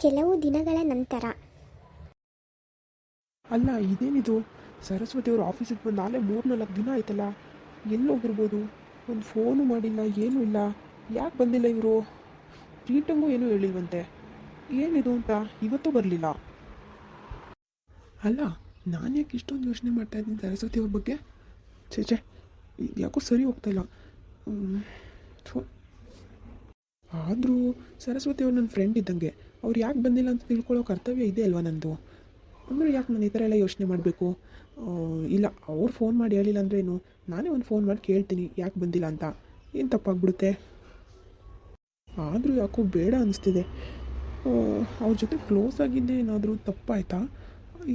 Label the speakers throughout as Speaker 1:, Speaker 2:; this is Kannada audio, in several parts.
Speaker 1: ಕೆಲವು ದಿನಗಳ ನಂತರ.
Speaker 2: ಅಲ್ಲ, ಇದೇನಿದು? ಸರಸ್ವತಿ ಅವ್ರ ಆಫೀಸಿಗೆ ಬಂದು ನಾಳೆ ಮೂರು ನಾಲ್ಕು ದಿನ ಆಯ್ತಲ್ಲ? ಎಲ್ಲಿ ಹೋಗಿರ್ಬೋದು. ಒಂದು ಫೋನು ಮಾಡಿಲ್ಲ, ಏನೂ ಇಲ್ಲ. ಯಾಕೆ ಬಂದಿಲ್ಲ ಇವರು? ಪ್ರೀತಂಗೂ ಏನೂ ಹೇಳಿಲ್ವಂತೆ. ಏನಿದು ಅಂತ ಇವತ್ತೂ ಬರಲಿಲ್ಲ. ಅಲ್ಲ, ನಾನು ಯಾಕೆ ಇಷ್ಟೊಂದು ಯೋಚನೆ ಮಾಡ್ತಾ ಇದ್ದೀನಿ ಸರಸ್ವತಿ ಅವ್ರ ಬಗ್ಗೆ? ಇದ್ ಯಾಕೋ ಸರಿ ಹೋಗ್ತಾ ಇಲ್ಲ. ಆದರೂ ಸರಸ್ವತಿ ಅವ್ರು ನನ್ನ ಫ್ರೆಂಡ್ ಇದ್ದಂಗೆ. ಅವ್ರು ಯಾಕೆ ಬಂದಿಲ್ಲ ಅಂತ ತಿಳ್ಕೊಳ್ಳೋ ಕರ್ತವ್ಯ ಇದೆ ಅಲ್ವಾ ನಂದು? ಅಂದರೆ ಯಾಕೆ ನಾನು ಈ ಥರ ಎಲ್ಲ ಯೋಚನೆ ಮಾಡಬೇಕು? ಇಲ್ಲ ಅವ್ರು ಫೋನ್ ಮಾಡಿ ಹೇಳಿಲ್ಲ ಅಂದ್ರೆ ಏನು? ನಾನೇ ಒಂದು ಫೋನ್ ಮಾಡಿ ಕೇಳ್ತೀನಿ ಯಾಕೆ ಬಂದಿಲ್ಲ ಅಂತ. ಏನು ತಪ್ಪಾಗ್ಬಿಡುತ್ತೆ? ಆದರೂ ಯಾಕೋ ಬೇಡ ಅನಿಸ್ತಿದೆ. ಅವ್ರ ಜೊತೆ ಕ್ಲೋಸ್ ಆಗಿದ್ದೆ ಏನಾದರೂ ತಪ್ಪಾಯ್ತಾ?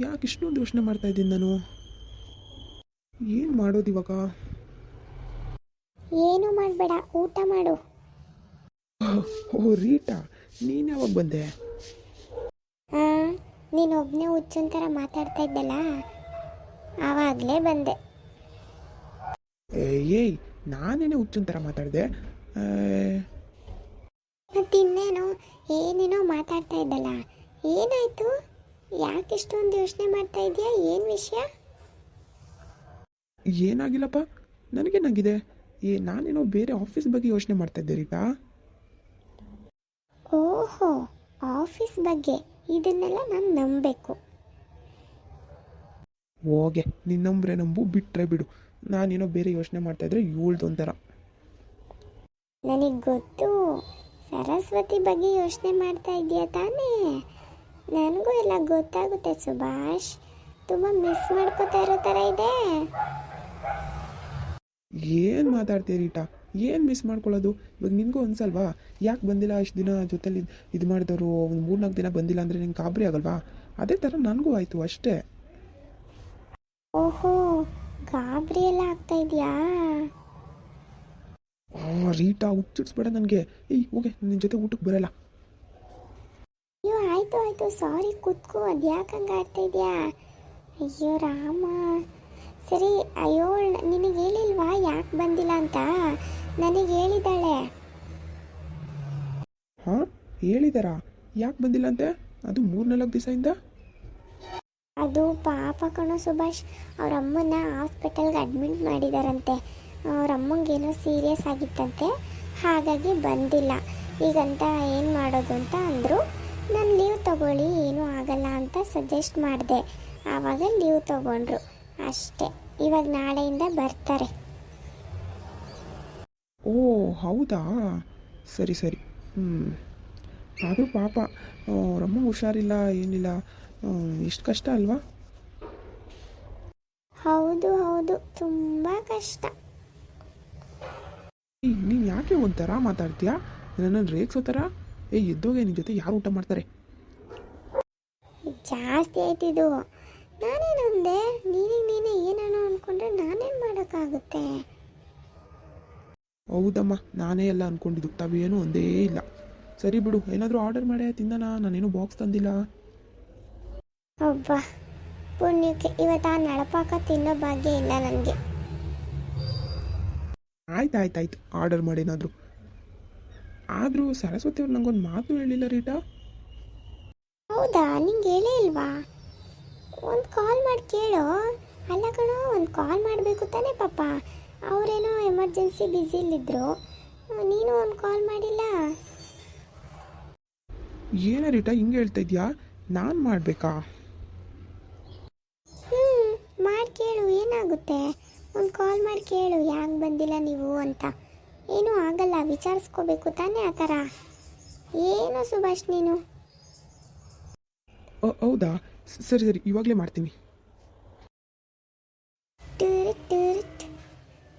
Speaker 2: ಯಾಕೆ ಇಷ್ಟೊಂದು ಯೋಚನೆ ಮಾಡ್ತಾ ಇದ್ದೀನಿ ನಾನು? ಏನು ಮಾಡೋದು ಇವಾಗ?
Speaker 1: ಏನು ಮಾಡಬೇಡ ಊಟ ಮಾಡು.
Speaker 2: ಓ ರೀಟಾ? ನೀನು ಯಾವಾಗ ಬಂದೆ?
Speaker 1: ಹಾಂ ನೀನು ಒಬ್ಬನೇ ಹುಚ್ಚನ್ ಥರ ಮಾತಾಡ್ತಾ ಇದ್ದಲ್ಲ? ಆವಾಗಲೇ ಬಂದೆ.
Speaker 2: ಏಯ್, ಏಯ್ ನಾನೇನೇ ಹುಚ್ಚಿನ ಥರ ಮಾತಾಡಿದೆ?
Speaker 1: ಮತ್ತಿನ್ನೇನು ಏನೇನೋ ಮಾತಾಡ್ತಾ ಇದ್ದಲ್ಲ? ಏನಾಯ್ತು? ಯಾಕೆ ಇಷ್ಟೊಂದು ಯೋಚನೆ ಮಾಡ್ತಾ ಇದೆಯಾ? ಏನು ವಿಷಯ?
Speaker 2: ಏನಾಗಿಲ್ಲಪ್ಪ? ನನಗೇನಾಗಿದೆ ಏ ನಾನೇನೋ ಬೇರೆ ಆಫೀಸ್ ಬಗ್ಗೆ ಯೋಚನೆ ಮಾಡ್ತಾ ಇದ್ದೆ ರೀಟಾ
Speaker 1: ಓಹೋ ಆಫೀಸ್ ಬಗ್ಗೆ ಇದನ್ನೆಲ್ಲ ನಾನು ನಂಬಬೇಕು.
Speaker 2: ಹೋಗೆ ನಿನ್ನ ನಂಬ್ರೆ ನಂಬು ಬಿಟ್ಟರೆ ಬಿಡು. ನಾನೇನೋ ಬೇರೆ ಯೋಚನೆ ಮಾಡ್ತಾ ಇದ್ರೆ ಇವಳ್ದು ಒಂಥರ.
Speaker 1: ನನಗೆ ಗೊತ್ತು ಸರಸ್ವತಿ ಬಗ್ಗೆ ಯೋಚನೆ ಮಾಡ್ತಾ ಇದೆಯಾ ತಾನೇ? ನನಗೂ ಎಲ್ಲ ಗೊತ್ತಾಗುತ್ತೆ ಸುಭಾಷ್. ತುಂಬ ಮಿಸ್ ಮಾಡ್ಕೋತಾ ಇರೋ ಥರ ಇದೆ.
Speaker 2: ಏನು ಮಾತಾಡ್ತೀರಿ ಟಾ ಏನು ಮಿಸ್ ಮಾಡ್ಕೊಳ್ಳೋದು? ಇವಾಗ ನಿನಗೂ ಅನ್ಸಲ್ವಾ ಯಾಕೆ ಬಂದಿಲ್ಲ ಇಷ್ಟು ದಿನ ಜೊತೆಲಿ ಇದು ಮಾಡಿದವರು? ಒಂದು ಮೂರ್ನಾಲ್ಕು ದಿನ ಬಂದಿಲ್ಲ ಅಂದರೆ ನಿಂಗೆ ಗಾಬರಿ ಆಗಲ್ವಾ? ಅದೇ ಥರ ನನಗೂ ಆಯಿತು ಅಷ್ಟೇ.
Speaker 1: ಓಹೋ ಗಾಬರಿ ಎಲ್ಲ ಆಗ್ತಾ ಇದೆಯಾ?
Speaker 2: ಓ ರೀಟಾ ಹುಚ್ಚಿಡ್ಸ್ಬೇಡ ನನಗೆ. ಏಯ್ ಹೋಗೆ ನಿನ್ನ ಜೊತೆ ಊಟಕ್ಕೆ ಬರಲ್ಲ.
Speaker 1: ಅಯ್ಯೋ ಆಯ್ತು ಆಯಿತು. ಸಾರಿ ಕೂತ್ಕೋ. ಅದು ಯಾಕೆ ಹಂಗೆ ಆಡ್ತಾ ಇದೆಯಾ? ಅಯ್ಯೋ ರಾಮ. ಸರಿ ಅಯ್ಯೋ ನಿನಗೆ ಹೇಳಿಲ್ವಾ ಯಾಕೆ ಬಂದಿಲ್ಲ ಅಂತ? ನನಗೆ ಹೇಳಿದ್ದಾಳೆ.
Speaker 2: ಹೇಳಿದಾರಾ? ಯಾಕೆ ಬಂದಿಲ್ಲ ಅಂತೆ ಅದು ಮೂರ್ನಾಲ್ಕು ದಿವಸದಿಂದ?
Speaker 1: ಅದು ಪಾಪ ಕಣೋ ಸುಭಾಷ್ ಅವ್ರ ಅಮ್ಮನ ಹಾಸ್ಪಿಟಲ್ಗೆ ಅಡ್ಮಿಟ್ ಮಾಡಿದಾರಂತೆ. ಅವ್ರ ಅಮ್ಮಂಗೇನೋ ಸೀರಿಯಸ್ ಆಗಿತ್ತಂತೆ ಹಾಗಾಗಿ ಬಂದಿಲ್ಲ. ಈಗಂತ ಏನು ಮಾಡೋದು ಅಂತ ಅಂದರು ನಾನು ಲೀವ್ ತಗೊಳ್ಳಿ ಏನೂ ಆಗಲ್ಲ ಅಂತ ಸಜೆಸ್ಟ್ ಮಾಡಿದೆ. ಆವಾಗ ಲೀವ್ ತಗೊಂಡ್ರು ಅಷ್ಟೇ. ಇವಾಗ ನಾಳೆಯಿಂದ ಬರ್ತಾರೆ.
Speaker 2: ಓ ಹೌದಾ? ಸರಿ ಸರಿ. ಹ್ಞೂ ಆದರೂ ಪಾಪ. ಅವರಮ್ಮ ಹುಷಾರಿಲ್ಲ ಏನಿಲ್ಲ. ಎಷ್ಟು ಕಷ್ಟ ಅಲ್ವಾ?
Speaker 1: ಹೌದು ಹೌದು. ತುಂಬ ಕಷ್ಟ.
Speaker 2: ನೀನು ಯಾಕೆ ಒಂಥರ ಮಾತಾಡ್ತೀಯಾ? ನನ್ನ ರೇಗ್ಸೋ ಥರ ಏಯ್ ಎದ್ದೋಗೆ ನಿನ್ನ ಜೊತೆ ಯಾರು ಊಟ ಮಾಡ್ತಾರೆ?
Speaker 1: ಜಾಸ್ತಿ ಆಯ್ತಿದು ನಾನೇನಂದೆ ನೀನಿಗೆ ನೀನೇ ಏನೇನೋ ಅನ್ಕೊಂಡ್ರೆ ನಾನೇನು ಮಾಡೋಕ್ಕಾಗುತ್ತೆ.
Speaker 2: ಹೌದಮ್ಮ ನಾನೇ ಎಲ್ಲ ಅಂದ್ಕೊಂಡಿದ್ದು ತಾವೇನು ಒಂದೇ ಇಲ್ಲ. ಸರಿ ಬಿಡು ಏನಾದರೂ ಆರ್ಡರ್ ಮಾಡೇ ತಿನ್ನೋಣ ನಾನೇನು ಬಾಕ್ಸ್ ತಂದಿಲ್ಲ.
Speaker 1: ಅಬ್ಬಾ ಪುಣ್ಯಕ್ಕೆ ಇವತ್ತು ಆ ನಳಪಾಕ ತಿನ್ನೋ ಭಾಗ್ಯ ಇಲ್ಲ ನನಗೆ.
Speaker 2: ಆಯ್ತು ಆಯ್ತು ಆಯ್ತು ಆರ್ಡರ್ ಮಾಡೇನಾದರೂ ಆದರೂ ಸರಸ್ವತಿ ಅವ್ರು ನಂಗೊಂದು ಮಾತು ಹೇಳಿಲ್ಲ ರೀಟಾ?
Speaker 1: ಹೌದಾ? ನಿಂಗೆ ಹೇಳೇ ಇಲ್ವಾ? ಒಂದು ಕಾಲ್ ಮಾಡಿ ಕೇಳು. ಅಲ್ಲ ಕಣೋ ಒಂದು ಕಾಲ್ ಮಾಡಬೇಕು ತಾನೇ ಪಾಪ. ಅವರೇನೋ ಎಮರ್ಜೆನ್ಸಿ ಬ್ಯುಸಿಲಿದ್ದರು ನೀನು ಒಂದು ಕಾಲ್ ಮಾಡಿಲ್ಲ?
Speaker 2: ಏನೇ ರೀಟಾ ಹಿಂಗೆ ಹೇಳ್ತಾ ಇದೆಯಾ? ನಾನು ಮಾಡಬೇಕಾ?
Speaker 1: ಹ್ಞೂ ಮಾಡಿ ಕೇಳು ಏನಾಗುತ್ತೆ? ಒಂದು ಕಾಲ್ ಮಾಡಿ ಕೇಳು ಯಾಕೆ ಬಂದಿಲ್ಲ ನೀವು ಅಂತ. ಏನೂ ಆಗಲ್ಲ ವಿಚಾರಿಸ್ಕೋಬೇಕು ತಾನೇ ಆ ಥರ. ಏನು ಸುಭಾಷ್ ನೀನು?
Speaker 2: ಓ, ಹೌದಾ? ಸ- ಸರಿ ಸರಿ ಇವಾಗಲೇ ಮಾಡ್ತೀನಿ.
Speaker 1: ಟೂರಿಟ್ ಟೂರಿಟ್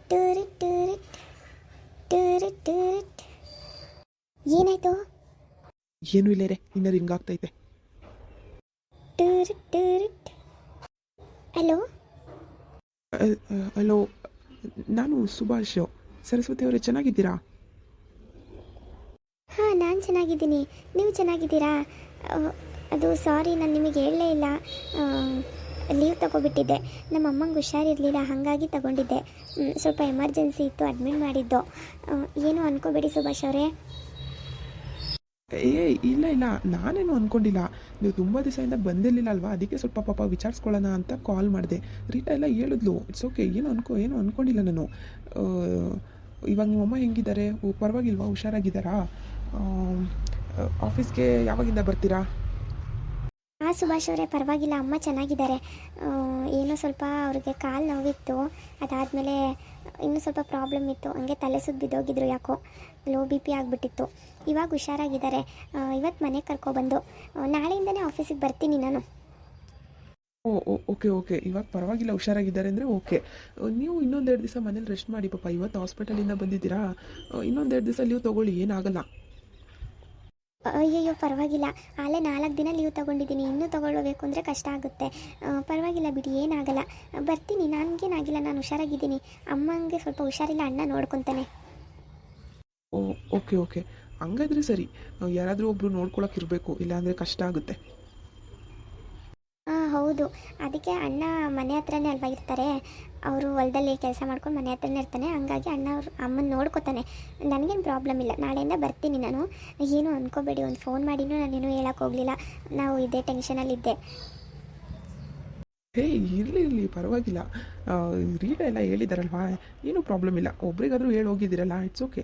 Speaker 1: ಟೂರಿಟ್ ಟೂರಿಟ್ ಟೂರಿಟ್ ಟೂರಿಟ್. ಏನಾಯ್ತು?
Speaker 2: ಏನೂ ಇಲ್ಲ ರೇ ಇನ್ನೂ
Speaker 1: ಟೂರಿಟ್ ಹಲೋ?
Speaker 2: ಹಲೋ ನಾನು ಸುಭಾಷ್ ಸರಸ್ವತಿ ಅವರೇ ಚೆನ್ನಾಗಿದ್ದೀರಾ?
Speaker 1: ಹಾಂ ನಾನು ಚೆನ್ನಾಗಿದ್ದೀನಿ. ನೀವು ಚೆನ್ನಾಗಿದ್ದೀರಾ? ಅದು ಸಾರಿ ನಾನು ನಿಮಗೆ ಹೇಳಲೇ ಇಲ್ಲ. ಲೀವ್ ತಗೊಬಿಟ್ಟಿದ್ದೆ. ನಮ್ಮ ಅಮ್ಮಂಗೆ ಹುಷಾರಿರಲಿಲ್ಲ ಹಾಗಾಗಿ ತಗೊಂಡಿದ್ದೆ. ಸ್ವಲ್ಪ ಎಮರ್ಜೆನ್ಸಿ ಇತ್ತು ಅಡ್ಮಿಟ್ ಮಾಡಿದ್ದು. ಏನು ಅನ್ಕೋಬೇಡಿ ಸುಭಾಷ್ ಅವರೇ.
Speaker 2: ಏ ಇಲ್ಲ ಇಲ್ಲ. ನಾನೇನು ಅಂದ್ಕೊಂಡಿಲ್ಲ ನೀವು ತುಂಬ ದಿವಸದಿಂದ ಬಂದಿರಲಿಲ್ಲ ಅಲ್ವಾ ಅದಕ್ಕೆ ಸ್ವಲ್ಪ ಪಾಪ ವಿಚಾರಿಸ್ಕೊಳ್ಳೋಣ ಅಂತ ಕಾಲ್ ಮಾಡಿದೆ. ರೀಟಾ ಎಲ್ಲ ಹೇಳಿದ್ಲು. ಇಟ್ಸ್ ಓಕೆ ಏನು ಅನ್ಕೋ, ಏನು ಅಂದ್ಕೊಂಡಿಲ್ಲ ನಾನು. ಇವಾಗ ನಿಮ್ಮಮ್ಮ ಹೆಂಗಿದ್ದಾರೆ? ಪರವಾಗಿಲ್ವಾ? ಹುಷಾರಾಗಿದ್ದಾರಾ? ಆಫೀಸ್ಗೆ ಯಾವಾಗಿಂದ ಬರ್ತೀರಾ?
Speaker 1: ಸುಭಾಷ್ ಅವರೇ, ಪರವಾಗಿಲ್ಲ, ಅಮ್ಮ ಚೆನ್ನಾಗಿದ್ದಾರೆ. ಏನೋ ಸ್ವಲ್ಪ ಅವ್ರಿಗೆ ಕಾಲು ನೋವಿತ್ತು. ಅದಾದಮೇಲೆ ಇನ್ನೂ ಸ್ವಲ್ಪ ಪ್ರಾಬ್ಲಮ್ ಇತ್ತು. ಹಂಗೆ ತಲೆ ಸುದ್ದು ಬಿದ್ದೋಗಿದ್ರು ಯಾಕೋ. ಲೋ ಬಿ ಪಿ ಆಗಿಬಿಟ್ಟಿತ್ತು. ಇವಾಗ ಹುಷಾರಾಗಿದ್ದಾರೆ. ಇವತ್ತು ಮನೆಗೆ ಕರ್ಕೊಬಂದು ನಾಳೆಯಿಂದನೇ ಆಫೀಸಿಗೆ ಬರ್ತೀನಿ ನಾನು.
Speaker 2: Oh okay okay. ಇವಾಗ ಪರವಾಗಿಲ್ಲ, ಹುಷಾರಾಗಿದ್ದಾರೆ ಅಂದರೆ ಓಕೆ. ನೀವು ಇನ್ನೊಂದೆರಡು ದಿವಸ ಮನೇಲಿ ರೆಸ್ಟ್ ಮಾಡಿ, ಪಾಪ. ಇವತ್ತು ಹಾಸ್ಪಿಟಲಿಂದ ಬಂದಿದ್ದೀರಾ? ಇನ್ನೊಂದೆರಡು ದಿವಸ ಲೀವ್ ತೊಗೊಳ್ಳಿ, ಏನಾಗಲ್ಲ.
Speaker 1: ಅಯ್ಯಯ್ಯೋ, ಪರವಾಗಿಲ್ಲ. ಆಲೇ ನಾಲ್ಕು ದಿನ ಲೀವ್ ತೊಗೊಂಡಿದ್ದೀನಿ. ಇನ್ನೂ ತೊಗೊಳ್ಬೇಕು ಅಂದರೆ ಕಷ್ಟ ಆಗುತ್ತೆ. ಪರವಾಗಿಲ್ಲ ಬಿಡಿ, ಏನಾಗಲ್ಲ. ಬರ್ತೀನಿ, ನನಗೇನಾಗಿಲ್ಲ, ನಾನು ಹುಷಾರಾಗಿದ್ದೀನಿ. ಅಮ್ಮಂಗೆ ಸ್ವಲ್ಪ ಹುಷಾರಿಲ್ಲ, ಅಣ್ಣ ನೋಡ್ಕೊತಾನೆ.
Speaker 2: Oh, okay okay. ಹಂಗಾದ್ರೆ ಸರಿ. ಯಾರಾದರೂ ಒಬ್ಬರು ನೋಡ್ಕೊಳಕ್ಕೆ ಇರಬೇಕು, ಇಲ್ಲಾಂದರೆ ಕಷ್ಟ ಆಗುತ್ತೆ.
Speaker 1: ಹೌದು. ಅದಕ್ಕೆ ಅಣ್ಣ ಮನೆ ಹತ್ರನೇ ಅಲ್ವಾ ಇರ್ತಾರೆ? ಅವರು ಹೊಲದಲ್ಲಿ ಕೆಲಸ ಮಾಡ್ಕೊಂಡು ಮನೆ ಹತ್ರನೇ ಇರ್ತಾನೆ. ಹಂಗಾಗಿ ಅಣ್ಣ ಅವ್ರು ಅಮ್ಮನ ನೋಡ್ಕೋತಾನೆ. ನನಗೇನು ಪ್ರಾಬ್ಲಮ್ ಇಲ್ಲ. ನಾಳೆಯಿಂದ ಬರ್ತೀನಿ ನಾನು. ಏನು ಅಂದ್ಕೋಬೇಡಿ ಒಂದು ಫೋನ್ ಮಾಡಿನೂ ನಾನೇನು ಹೇಳಕ್ಕೆ ಹೋಗಲಿಲ್ಲ. ನಾವು ಇದೇ ಟೆನ್ಷನಲ್ಲಿದ್ದೆ
Speaker 2: ಹೇ ಇರಲಿ ಇರಲಿ. ಪರವಾಗಿಲ್ಲ. ರೀಟ ಎಲ್ಲ ಹೇಳಿದಾರಲ್ವಾ? ಏನೂ ಪ್ರಾಬ್ಲಮ್ ಇಲ್ಲ. ಒಬ್ರಿಗಾದರೂ ಹೇಳಿ ಹೋಗಿದ್ದೀರಲ್ಲ ಇಟ್ಸ್ ಓಕೆ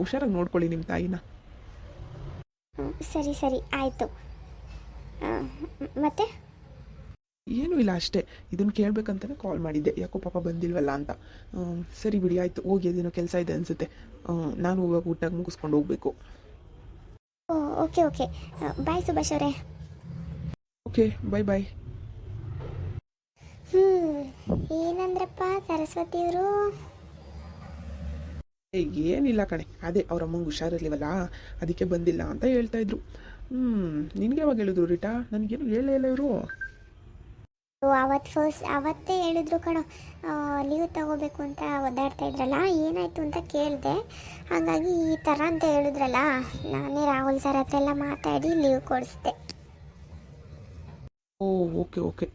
Speaker 2: ಹುಷಾರಾಗಿ ನೋಡ್ಕೊಳ್ಳಿ ನಿಮ್ಮ ತಾಯಿನ.
Speaker 1: ಸರಿ ಸರಿ. ಆಯಿತು. ಮತ್ತೆ?
Speaker 2: ಏನೂ ಇಲ್ಲ ಅಷ್ಟೇ. ಇದನ್ನು ಕೇಳಬೇಕಂತಲೇ ಕಾಲ್ ಮಾಡಿದ್ದೆ. ಯಾಕೋ ಪಾಪ ಬಂದಿಲ್ವಲ್ಲ ಅಂತ. ಸರಿ ಬಿಡಿ ಆಯಿತು. ಹೋಗಿ ಅದೇನೋ ಕೆಲಸ ಇದೆ ಅನಿಸುತ್ತೆ. ನಾನು ಇವಾಗ ಊಟ ಮುಗಿಸ್ಕೊಂಡು ಹೋಗಬೇಕು.
Speaker 1: Okay okay. ಬಾಯ್ ಸುಭಾಷ್ ಅವರೇ.
Speaker 2: ಓಕೆ ಬಾಯ್ ಬಾಯ್
Speaker 1: ಹ್ಞೂ ಏನಂದ್ರಪ್ಪ ಸರಸ್ವತಿಯವರು
Speaker 2: ಏ ಏನಿಲ್ಲ ಕಣೆ. ಅದೇ ಅವ್ರ ಅಮ್ಮಂಗೆ ಹುಷಾರಿರ್ಲಿವಲ್ಲ. ಅದಕ್ಕೆ ಬಂದಿಲ್ಲ ಅಂತ ಹೇಳ್ತಾ ಇದ್ರು. ಹ್ಞೂ ನಿನಗೆ ಯಾವಾಗ ಹೇಳಿದ್ರು ರೀಟಾ? ನನಗೇನು ಹೇಳೇ ಇಲ್ಲ ಇವರು.
Speaker 1: ಅವತ್ತು ಫಸ್ಟ್ ಅವತ್ತೇ ಹೇಳಿದ್ರು ಕಣೋ. ಲೀವ್ ತಗೋಬೇಕು ಅಂತ ಒದ್ದಾಡ್ತಾ ಇದ್ರಲ್ಲ ಏನಾಯಿತು ಅಂತ ಕೇಳಿದೆ. ಹಾಗಾಗಿ ಈ ಥರ ಅಂತ ಹೇಳಿದ್ರಲ್ಲ ನಾನೇ ರಾಹುಲ್ ಸರ್ ಹತ್ರ ಎಲ್ಲ ಮಾತಾಡಿ ಲೀವ್ ಕೊಡಿಸ್ದೆ.
Speaker 2: ಓ ಓಕೆ ಓಕೆ.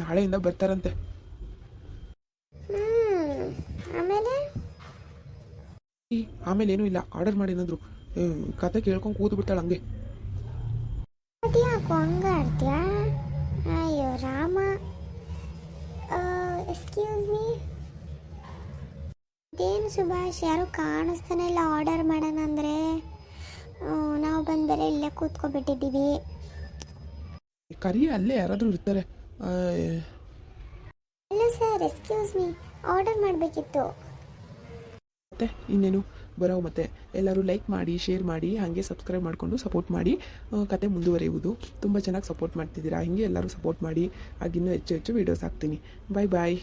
Speaker 2: ನಾಳೆಯಿಂದ ಬರ್ತಾರಂತೆ.
Speaker 1: ಆಮೇಲೆ?
Speaker 2: ಆಮೇಲೆ ಏನೂ ಇಲ್ಲ. ಆರ್ಡರ್ ಮಾಡಿ ಏನಾದ್ರು ಕತೆ ಕೇಳ್ಕೊಂಡು ಕೂತು ಬಿಡ್ತಾಳೆ ಹಂಗೆ
Speaker 1: ಅದ್ಯಾಕೋ ಹಂಗಾಡ್ತೀಯಾ ಅಯ್ಯೋ ರಾಮ. ಎಕ್ಸ್ಕ್ಯೂಸ್ ಮೀ ಇದೇನು ಸುಭಾಷ್ ಯಾರು ಕಾಣಿಸ್ತಾನೆ ಇಲ್ಲ ಆರ್ಡರ್ ಮಾಡೋಣ ಅಂದರೆ. ನಾವು ಬಂದು ಬೇರೆ ಇಲ್ಲೇ ಕೂತ್ಕೊಬಿಟ್ಟಿದ್ದೀವಿ.
Speaker 2: ಕರಿ ಅಲ್ಲೇ ಯಾರಾದರೂ ಇರ್ತಾರೆ.
Speaker 1: Hello sir excuse me order ಮಾಡಬೇಕಿತ್ತು.
Speaker 2: ಮತ್ತೆ ಇನ್ನೇನು? ಬರೋ ಮತ್ತೆ ಎಲ್ಲರೂ ಲೈಕ್ ಮಾಡಿ ಶೇರ್ ಮಾಡಿ, ಹಾಗೆ ಸಬ್ಸ್ಕ್ರೈಬ್ ಮಾಡಿಕೊಂಡು ಸಪೋರ್ಟ್ ಮಾಡಿ ಕತೆ ಮುಂದುವರಿಯುವುದು. ತುಂಬ ಚೆನ್ನಾಗಿ ಸಪೋರ್ಟ್ ಮಾಡ್ತಿದ್ದೀರಾ? ಹಿಂಗೆ ಎಲ್ಲರೂ ಸಪೋರ್ಟ್ ಮಾಡಿ ಆಗಿನ್ನೂ ಹೆಚ್ಚು ಹೆಚ್ಚು ವೀಡಿಯೋಸ್ ಹಾಕ್ತೀನಿ. ಬಾಯ್ ಬಾಯ್